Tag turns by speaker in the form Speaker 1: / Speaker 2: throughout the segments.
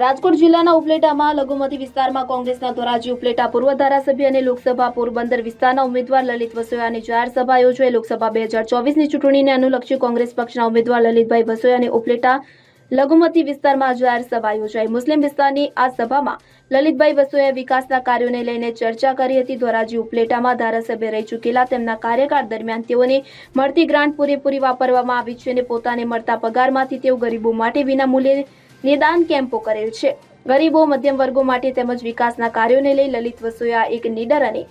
Speaker 1: રાજકોટ જિલ્લાના ઉપલેટામાં લઘુમતી વિસ્તારમાં કોંગ્રેસના ધોરાજી ઉપલેટા પૂર્વ ધારાસભ્ય અને લોકસભા પોરબંદર વિસ્તારના ઉમેદવાર લલિત વસોયાની જાહેર સભા યોજાઈ. લોકસભા બે હજાર ચોવીસની ચૂંટણીને અનુલક્ષી કોંગ્રેસ પક્ષના ઉમેદવાર લલિતભાઈ વસોયાને ઉપલેટા લઘુમતી વિસ્તારમાં જાહેર સભા યોજાઈ. મુસ્લિમ વિસ્તારની આ સભામાં લલિતભાઈ વસોયાએ વિકાસના કાર્યોને લઈને ચર્ચા કરી હતી. ધોરાજી ઉપલેટામાં ધારાસભ્ય રહી ચૂકેલા. તેમના કાર્યકાળ દરમિયાન તેઓને મળતી ગ્રાન્ટ પૂરેપૂરી વાપરવામાં આવી છે અને પોતાને મળતા પગારમાંથી તેઓ ગરીબો માટે વિનામૂલ્યે નિદાન કેમ્પો કરેલ છે. ગરીબો, મધ્યમ વર્ગો માટે તેમજ વિકાસના કાર્યોને લઈ લલિત વસોયા એક નીડર અને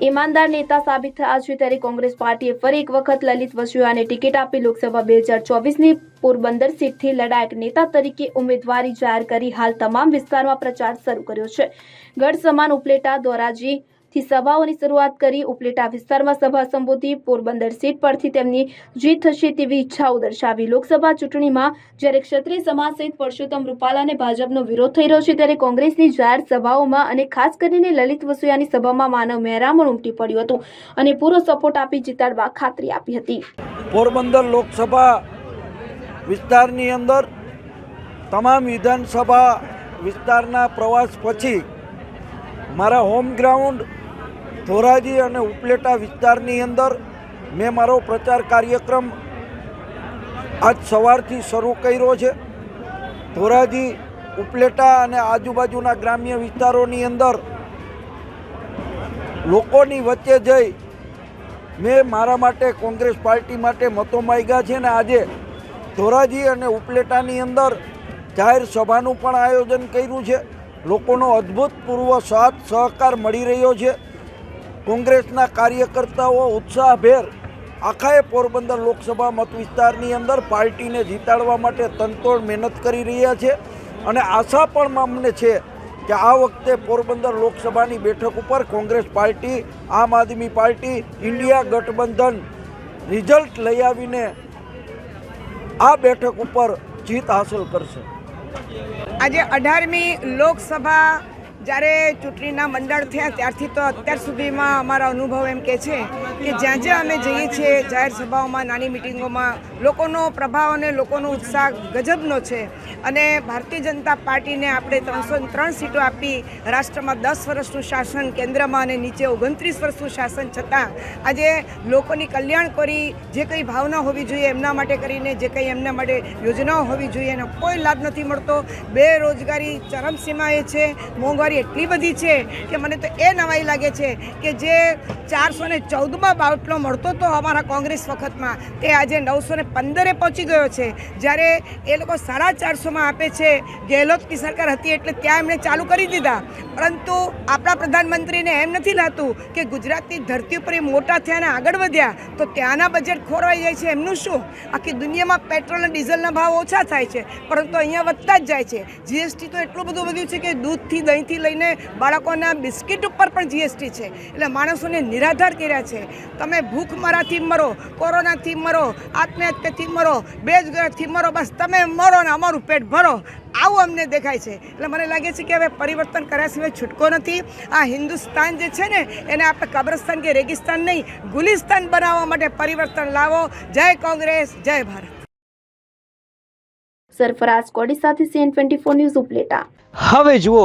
Speaker 1: ઈમાનદાર નેતા સાબિત થયા છે. ત્યારે કોંગ્રેસ પાર્ટીએ ફરી એક વખત લલિત વસોયાને ટિકિટ આપી લોકસભા બે હજાર ચોવીસની પોરબંદર સીટથી લડાયક નેતા તરીકે ઉમેદવારી જાહેર કરી. હાલ તમામ વિસ્તારમાં પ્રચાર શરૂ કર્યો છે. ગઢ સમાન ઉપલેટા, ધોરાજી થી સભાઓની શરૂઆત કરી ઉપલેટા વિસ્તારમાં સભા સંબોધી, પોરબંદર સીટ પરથી તેમની જીત થશે તેવી ઈચ્છાઓ દર્શાવી. લોકસભા ચૂંટણીમાં જ્યારે ક્ષત્રિય સમાજ સહિત પરસોત્તમ રૂપાલાને ભાજપનો વિરોધ થઈ રહ્યો છે, ત્યારે કોંગ્રેસની જાહેર સભાઓમાં અને ખાસ કરીને લલિત વસુયાની સભામાં માનવ મહેરામણ ઉમટી પડ્યું હતું અને પૂરો સપોર્ટ આપી જીતાડવા ખાતરી આપી હતી.
Speaker 2: પોરબંદર લોકસભા વિસ્તારની અંદર તમામ વિધાનસભા વિસ્તારના પ્રવાસ પછી મારા હોમ ગ્રાઉન્ડ ધોરાજી અને ઉપલેટા વિસ્તારની અંદર મેં મારો પ્રચાર કાર્યક્રમ આજ સવારથી શરૂ કર્યો છે. ધોરાજી, ઉપલેટા અને આજુબાજુના ગ્રામ્ય વિસ્તારોની અંદર લોકોની વચ્ચે જઈ મેં મારા માટે કોંગ્રેસ પાર્ટી માટે મતો માગ્યા છે ને આજે ધોરાજી અને ઉપલેટાની અંદર જાહેર સભાનું પણ આયોજન કર્યું છે. લોકોનો અદ્ભુતપૂર્વ સાથ સહકાર મળી રહ્યો છે. કોંગ્રેસના કાર્યકર્તાઓ ઉત્સાહભેર આખાએ પોરબંદર લોકસભા મત વિસ્તારની અંદર પાર્ટીને જીતાડવા માટે તનતોડ મહેનત કરી રહ્યા છે અને આશા પણ અમને છે કે આ વખતે પોરબંદર લોકસભાની બેઠક ઉપર Congress party, Aam Aadmi party, India ગઠબંધન રિઝલ્ટ લઈ આવીને આ બેઠક ઉપર જીત હાંસલ કરશે.
Speaker 3: આજે અઢારમી લોકસભા જ્યારે ચૂંટણીના મંડળ થયા ત્યારથી તો અત્યાર સુધીમાં અમારા અનુભવ એમ કે છે કે જ્યાં જ્યાં અમે જઈએ છીએ, જાહેર સભાઓમાં, નાની મિટિંગોમાં, લોકોનો પ્રભાવ અને લોકોનો ઉત્સાહ ગજબનો છે. અને ભારતીય જનતા પાર્ટીને આપણે ત્રણસો ત્રણ સીટો આપી રાષ્ટ્રમાં દસ વર્ષનું શાસન કેન્દ્રમાં અને નીચે ઓગણત્રીસ વર્ષનું શાસન છતાં આજે લોકોની કલ્યાણ કરી જે કંઈ ભાવના હોવી જોઈએ એમના માટે કરીને, જે કંઈ એમના માટે યોજનાઓ હોવી જોઈએ એનો કોઈ લાભ નથી મળતો. બેરોજગારી ચરમસીમાએ છે, મોંઘવારી એટલી બધી છે કે મને તો એ નવાઈ લાગે છે કે જે ચારસો ને ચૌદમાં બાઉટલો મળતો હતો અમારા કોંગ્રેસ વખતમાં, તે આજે નવસો ને પંદરે પહોંચી ગયો છે. જ્યારે એ લોકો સાડા ચારસોમાં આપે છે, ગેહલોતની સરકાર હતી એટલે ત્યાં એમણે ચાલુ કરી દીધા. પરંતુ આપણા પ્રધાનમંત્રીને એમ નથી લાગતું કે ગુજરાતની ધરતી ઉપર એ મોટા થયા આગળ વધ્યા, તો ત્યાંના બજેટ ખોરવાઈ જાય છે, એમનું શું? આખી દુનિયામાં પેટ્રોલ અને ડીઝલના ભાવ ઓછા થાય છે, પરંતુ અહીંયા વધતા જ જાય છે. જીએસટી તો એટલું બધું વધ્યું છે કે દૂધથી દહીંથી લઈને બાળકોના બિસ્કિટ ઉપર પણ જીએસટી છે. એટલે માણસોને નિરાધાર કર્યા છે. તમે ભૂખમરાથી મરો કોરોનાથી મરો આત્મહત્યાથી મરો બેજગારથી મરો બસ તમે મરો ને અમારું પેટ ભરો. આવું અમને દેખાય છે. એટલે મને લાગે છે કે હવે પરિવર્તન કર્યા સિવાય છૂટકો નથી. આ હિન્દુસ્તાન જે છે ને એને આપણે કબ્રસ્તાન કે રેગિસ્તાન નહીં ગુલિસ્તાન બનાવવા માટે પરિવર્તન લાવો. જય કોંગ્રેસ જય ભારત.
Speaker 1: સરફરાઝ કોડી સાથે CN twenty four news Upleta.
Speaker 4: હવે જુઓ